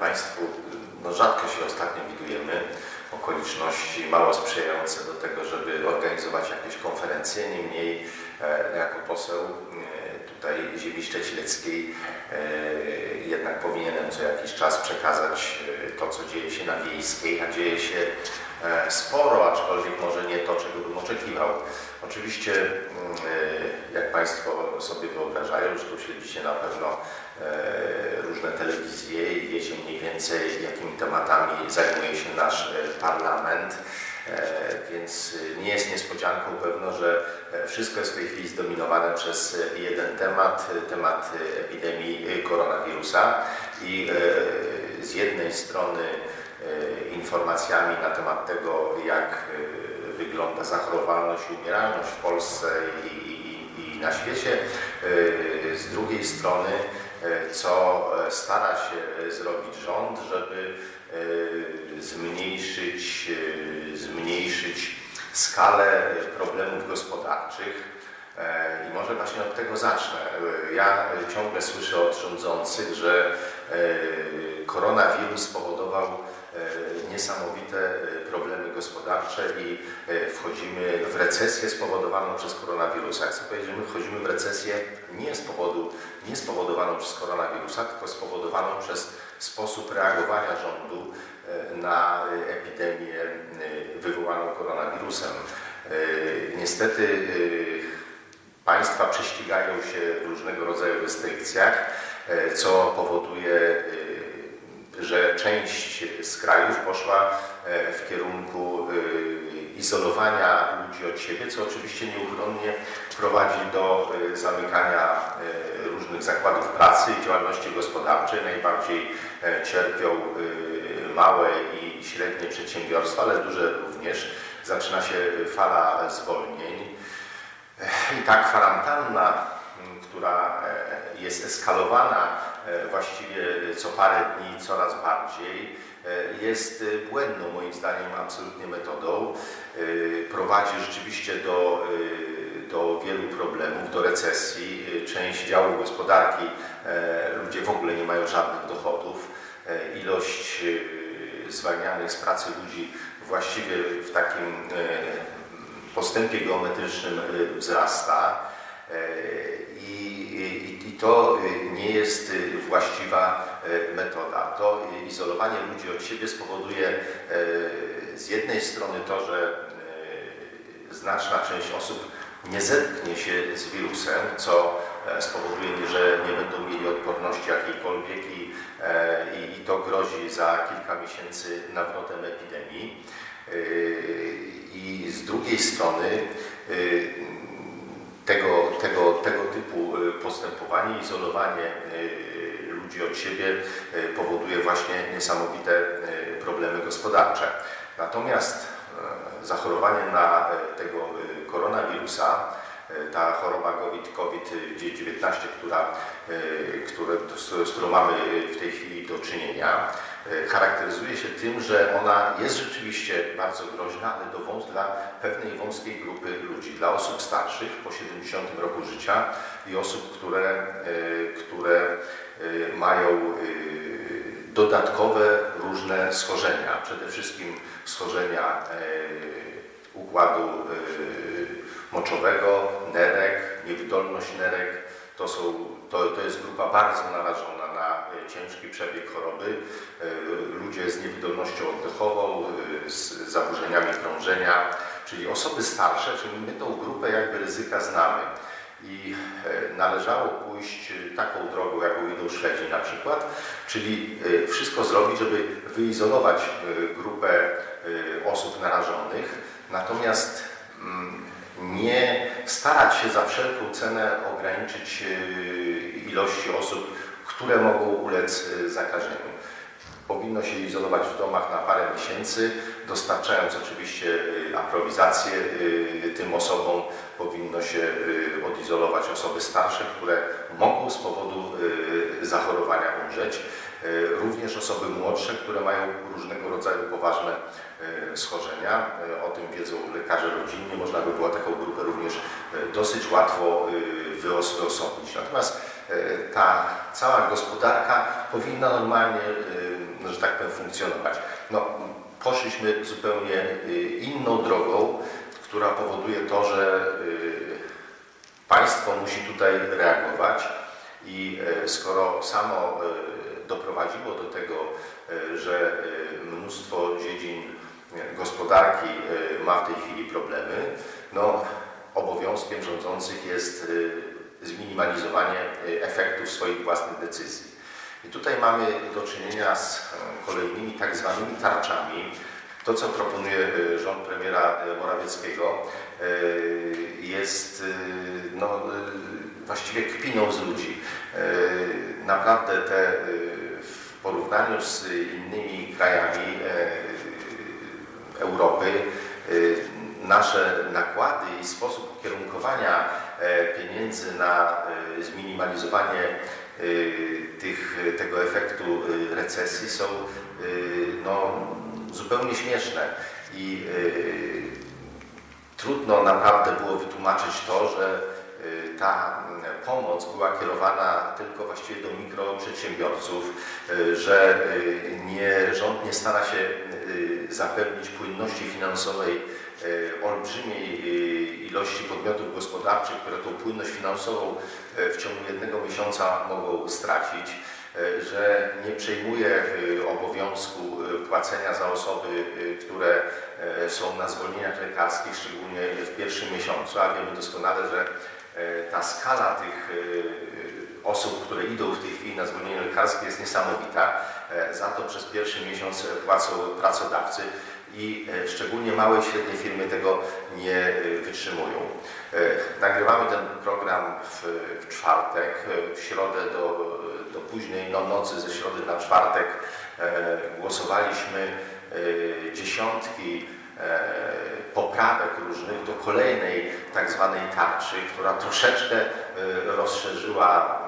Państwu, no rzadko się ostatnio widujemy. Okoliczności mało sprzyjające do tego, żeby organizować jakieś konferencje. Niemniej e, jako poseł e, tutaj ziemi szczecileckiej e, jednak powinienem co jakiś czas przekazać e, to, co dzieje się na Wiejskiej, a dzieje się e, sporo, aczkolwiek może nie to, czego bym oczekiwał. Oczywiście, mm, jak Państwo sobie wyobrażają, że tu śledzicie na pewno różne telewizje i wiecie mniej więcej, jakimi tematami zajmuje się nasz parlament. E, Więc e, nie jest niespodzianką pewno, że e, wszystko jest w tej chwili zdominowane przez jeden temat, temat epidemii koronawirusa. I z jednej strony informacjami na temat tego, jak wygląda zachorowalność i umieralność w Polsce i, i, i na świecie, z drugiej strony co stara się zrobić rząd, żeby zmniejszyć, e, zmniejszyć skalę problemów gospodarczych. E, I może właśnie od tego zacznę. E, Ja ciągle słyszę od rządzących, że e, koronawirus spowodował niesamowite problemy gospodarcze i wchodzimy w recesję spowodowaną przez koronawirusa. Chcę powiedzieć, że my wchodzimy w recesję nie z powodu, nie spowodowaną przez koronawirusa, tylko spowodowaną przez sposób reagowania rządu na epidemię wywołaną koronawirusem. Niestety państwa prześcigają się w różnego rodzaju restrykcjach, e, co powoduje, e, że część z krajów poszła e, w kierunku izolowania ludzi od siebie, co oczywiście nieuchronnie prowadzi do zamykania różnych zakładów pracy i działalności gospodarczej. Najbardziej cierpią małe i średnie przedsiębiorstwa, ale duże również. Zaczyna się fala zwolnień. I ta kwarantanna, m, która e, jest eskalowana e, właściwie co parę dni coraz bardziej, e, jest błędną moim zdaniem absolutnie metodą. Prowadzi rzeczywiście do, do wielu problemów, do recesji. Część działu gospodarki ludzie w ogóle nie mają żadnych dochodów. Ilość zwalnianych z pracy ludzi właściwie w takim postępie geometrycznym y, wzrasta e, i, i, i to y, nie jest właściwa e, metoda. To izolowanie ludzi od siebie spowoduje e, z jednej strony to, że e, znaczna część osób nie zetknie się z wirusem, co e, spowoduje, że nie będą mieli odporności jakiejkolwiek i, e, i, i to grozi za kilka miesięcy nawrotem epidemii. Yy, I z drugiej strony yy, tego, tego, tego typu yy, postępowanie, izolowanie ludzi od siebie powoduje właśnie niesamowite problemy gospodarcze. Natomiast zachorowanie na tego koronawirusa, ta choroba COVID-19, która, które, z, którą mamy w tej chwili do czynienia, charakteryzuje się tym, że ona jest rzeczywiście bardzo groźna, ale do wąs- dla pewnej wąskiej grupy ludzi, dla osób starszych po 70 roku życia i osób, które, e, które e, mają e, dodatkowe różne schorzenia, przede wszystkim schorzenia e, układu e, moczowego, nerek, niewydolność nerek. To, są, to, to jest grupa bardzo narażona na e, ciężki przebieg choroby. E, Ludzie z niewydolnością oddechową, e, z zaburzeniami krążenia, czyli osoby starsze, czyli my tą grupę jakby ryzyka znamy. I należało pójść taką drogą, jaką idą Szwedzi na przykład, czyli wszystko zrobić, żeby wyizolować grupę osób narażonych, natomiast mm, nie starać się za wszelką cenę ograniczyć ilości osób, które mogą ulec e, zakażeniu. Powinno się izolować w domach na parę miesięcy, dostarczając oczywiście y, aprowizację y, tym osobom. Powinno się y, odizolować osoby starsze, które mogą z powodu y, zachorowania umrzeć. Y, Również osoby młodsze, które mają różnego rodzaju poważne y, schorzenia. Y, O tym wiedzą lekarze rodzinni. Można by było taką grupę również y, dosyć łatwo y, wyos- wyosobnić. Natomiast y, ta cała gospodarka powinna normalnie y, że tak powiem, funkcjonować. No, poszliśmy zupełnie y, inną drogą, która powoduje to, że państwo musi tutaj reagować i e, skoro samo e, doprowadziło do tego, e, że e, mnóstwo dziedzin e, gospodarki e, ma w tej chwili problemy, no, obowiązkiem rządzących jest e, zminimalizowanie e, efektów swoich własnych decyzji. I tutaj mamy do czynienia z e, kolejnymi tak zwanymi tarczami. To, co proponuje e, rząd premiera Morawieckiego, jest no, właściwie kpiną z ludzi. Naprawdę te w porównaniu z innymi krajami Europy nasze nakłady i sposób ukierunkowania e, pieniędzy na e, zminimalizowanie e, tych, tego efektu e, recesji są e, no, zupełnie śmieszne. I e, trudno naprawdę było wytłumaczyć to, że e, ta pomoc była kierowana tylko właściwie do mikroprzedsiębiorców, e, że e, nie, rząd nie stara się e, zapewnić płynności finansowej e, olbrzymiej e, ilości podmiotów gospodarczych, które tą płynność finansową e, w ciągu jednego miesiąca mogą stracić, że nie przejmuje obowiązku płacenia za osoby, które są na zwolnieniach lekarskich, szczególnie w pierwszym miesiącu, a wiemy doskonale, że ta skala tych osób, które idą w tej chwili na zwolnienie lekarskie jest niesamowita. E, Za to przez pierwszy miesiąc płacą pracodawcy i e, szczególnie małe i średnie firmy tego nie e, wytrzymują. E, Nagrywamy ten program w, w czwartek, e, w środę do, do późnej no, nocy, ze środy na czwartek e, głosowaliśmy e, dziesiątki e, poprawek różnych do kolejnej tak zwanej tarczy, która troszeczkę e, rozszerzyła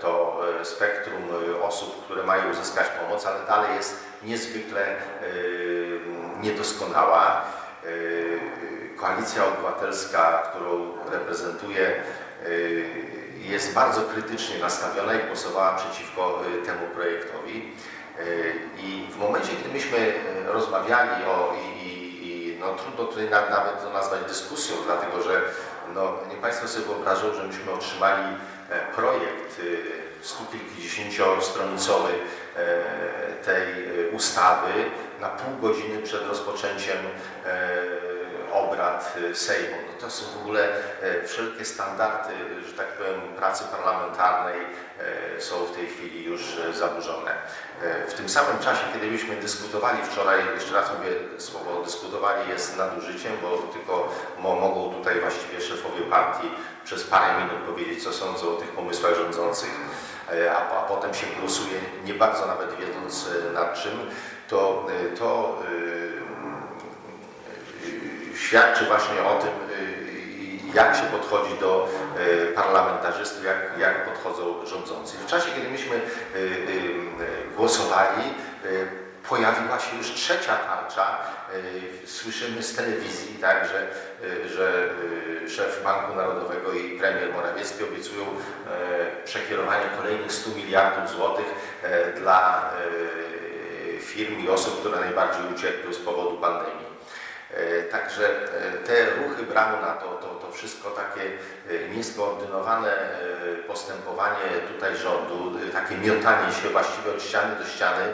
to e, spektrum e, osób, które mają uzyskać pomoc, ale dalej jest niezwykle e, niedoskonała. E, Koalicja Obywatelska, którą reprezentuję, e, jest bardzo krytycznie nastawiona i głosowała przeciwko e, temu projektowi. E, I w momencie, gdy myśmy e, rozmawiali o i, i, no, trudno tutaj na- nawet to nazwać dyskusją, dlatego że Państwo sobie wyobrażą, że myśmy otrzymali e, projekt e, stu kilkudziesięciostronicowy e, tej ustawy na pół godziny przed rozpoczęciem obrad e, Sejmu. No to są w ogóle e, wszelkie standardy, że tak powiem, pracy parlamentarnej e, są w tej chwili już e, zaburzone. W tym samym czasie, kiedy myśmy dyskutowali wczoraj, jeszcze raz mówię, słowo dyskutowali jest nadużyciem, bo tylko mo mogą tutaj właściwie szefowie partii przez parę minut powiedzieć, co sądzą o tych pomysłach rządzących, a, a potem się głosuje, nie bardzo nawet wiedząc nad czym, to, to świadczy właśnie o tym, y, jak się podchodzi do y, parlamentarzystów, jak, jak podchodzą rządzący. W czasie, kiedy myśmy y, głosowali, pojawiła się już trzecia tarcza. Słyszymy z telewizji, tak, że, że szef Banku Narodowego i premier Morawiecki obiecują przekierowanie kolejnych 100 miliardów złotych dla firm i osób, które najbardziej ucierpią z powodu pandemii. E, Także e, te ruchy brały na to, to, to wszystko takie e, nieskoordynowane postępowanie tutaj rządu, takie miotanie się właściwie od ściany do ściany,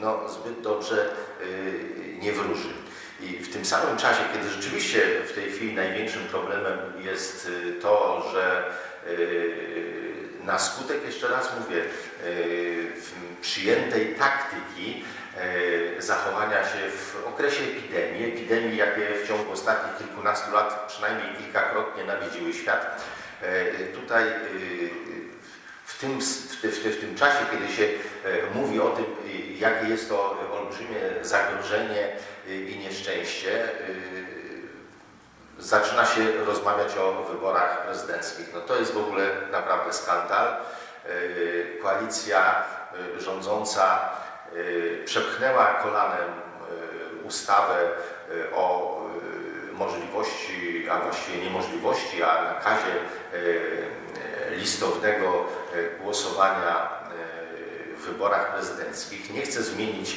no zbyt dobrze nie wróży. I w tym samym czasie, kiedy rzeczywiście w tej chwili największym problemem jest to, że na skutek, jeszcze raz mówię, przyjętej taktyki zachowania się w okresie epidemii, epidemii, jakie w ciągu ostatnich kilkunastu lat przynajmniej kilkakrotnie nawiedziły świat. E, Tutaj e, w tym, w, w, w tym czasie, kiedy się e, mówi o tym, e, jakie jest to olbrzymie zagrożenie e, i nieszczęście, e, zaczyna się rozmawiać o wyborach prezydenckich. No to jest w ogóle naprawdę skandal. E, Koalicja e, rządząca e, przepchnęła kolanem e, ustawę e, o możliwości, a właściwie niemożliwości, a nakazie listownego głosowania e, wyborach prezydenckich, nie chce zmienić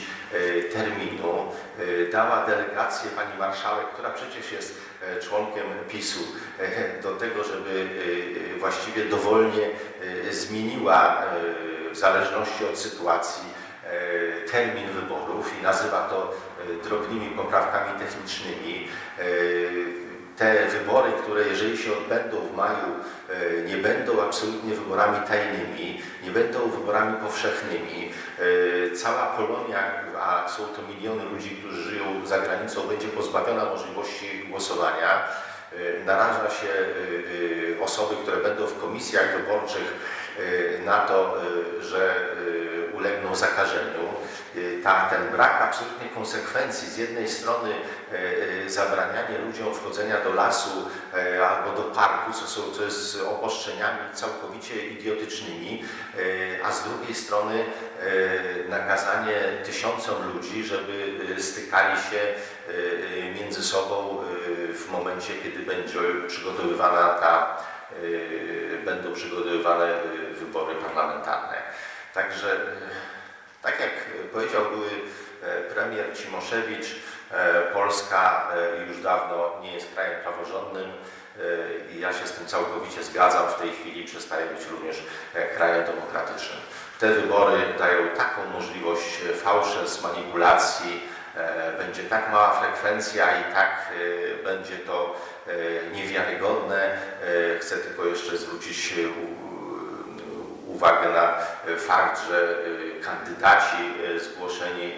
terminu. Dała delegację pani marszałek, która przecież jest członkiem PiSu, do tego, żeby właściwie dowolnie zmieniła w zależności od sytuacji termin wyborów i nazywa to e, drobnymi poprawkami technicznymi. E, Te wybory, które jeżeli się odbędą w maju, e, nie będą absolutnie wyborami tajnymi, nie będą wyborami powszechnymi. E, Cała Polonia, a są to miliony ludzi, którzy żyją za granicą, będzie pozbawiona możliwości głosowania. E, Naraża się e, e, osoby, które będą w komisjach wyborczych e, na to, e, że e, ulegną zakażeniu. Ta, ten brak absolutnie konsekwencji, z jednej strony zabranianie ludziom wchodzenia do lasu albo do parku, co, są, co jest obostrzeniami całkowicie idiotycznymi, a z drugiej strony nakazanie tysiącom ludzi, żeby stykali się między sobą w momencie, kiedy będzie przygotowywana ta, będą przygotowywane e, wybory parlamentarne. Także, e, tak jak powiedział były premier Cimoszewicz, Polska już dawno nie jest krajem praworządnym i ja się z tym całkowicie zgadzam. W tej chwili przestaje być również e, krajem demokratycznym. Te wybory dają taką możliwość e, fałszerstw, manipulacji, będzie tak mała frekwencja i tak e, będzie to e, niewiarygodne. E, Chcę tylko jeszcze zwrócić e, uwagę na e, fakt, że e, kandydaci e, zgłoszeni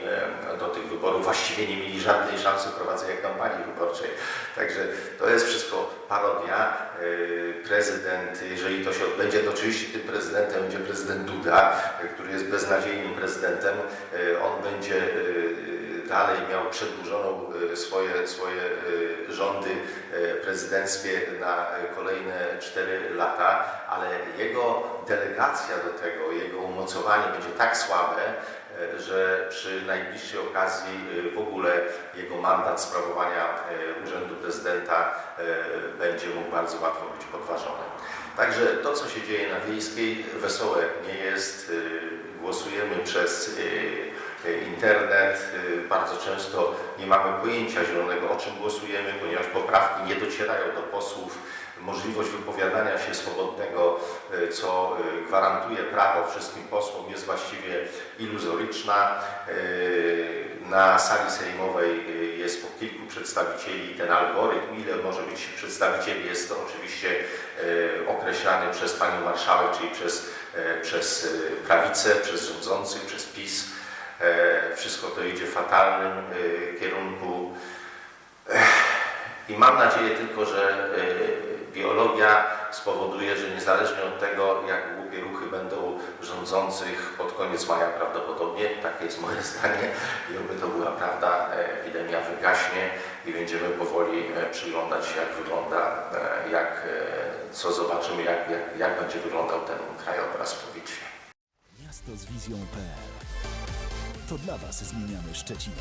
e, do tych wyborów właściwie nie mieli żadnej szansy prowadzenia kampanii wyborczej. Także to jest wszystko parodia. E, Prezydent, jeżeli to się odbędzie, to oczywiście tym prezydentem będzie prezydent Duda, e, który jest beznadziejnym prezydentem. E, On będzie e, dalej miał przedłużoną e, swoje, swoje e, rządy e, prezydenckie na kolejne 4 lata, ale jego delegacja do tego, jego umocowanie będzie tak słabe, że przy najbliższej okazji w ogóle jego mandat sprawowania urzędu prezydenta będzie mógł bardzo łatwo być podważony. Także to, co się dzieje na Wiejskiej, wesołe nie jest. Głosujemy przez internet. E, Bardzo często nie mamy pojęcia zielonego, o czym głosujemy, ponieważ poprawki nie docierają do posłów. Możliwość wypowiadania się swobodnego, e, co e, gwarantuje prawo wszystkim posłom, jest właściwie iluzoryczna. E, Na sali sejmowej e, jest po kilku przedstawicieli ten algorytm, ile może być przedstawicieli, jest to oczywiście e, określany przez panią marszałek, czyli przez, e, przez e, prawicę, przez rządzących, przez PiS. E, Wszystko to idzie w fatalnym e, kierunku. I mam nadzieję tylko, że e, biologia spowoduje, że niezależnie od tego, jak głupie ruchy będą rządzących pod koniec maja prawdopodobnie, takie jest moje zdanie, i oby to była prawda, e, epidemia wygaśnie i będziemy powoli e, przyglądać się, jak wygląda, e, jak, e, co zobaczymy, jak, jak, jak będzie wyglądał ten krajobraz po bitwie. Miasto z wizją.pl To dla Was zmieniamy Szczecinek.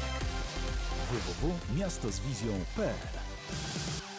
www.miastozwizją.pl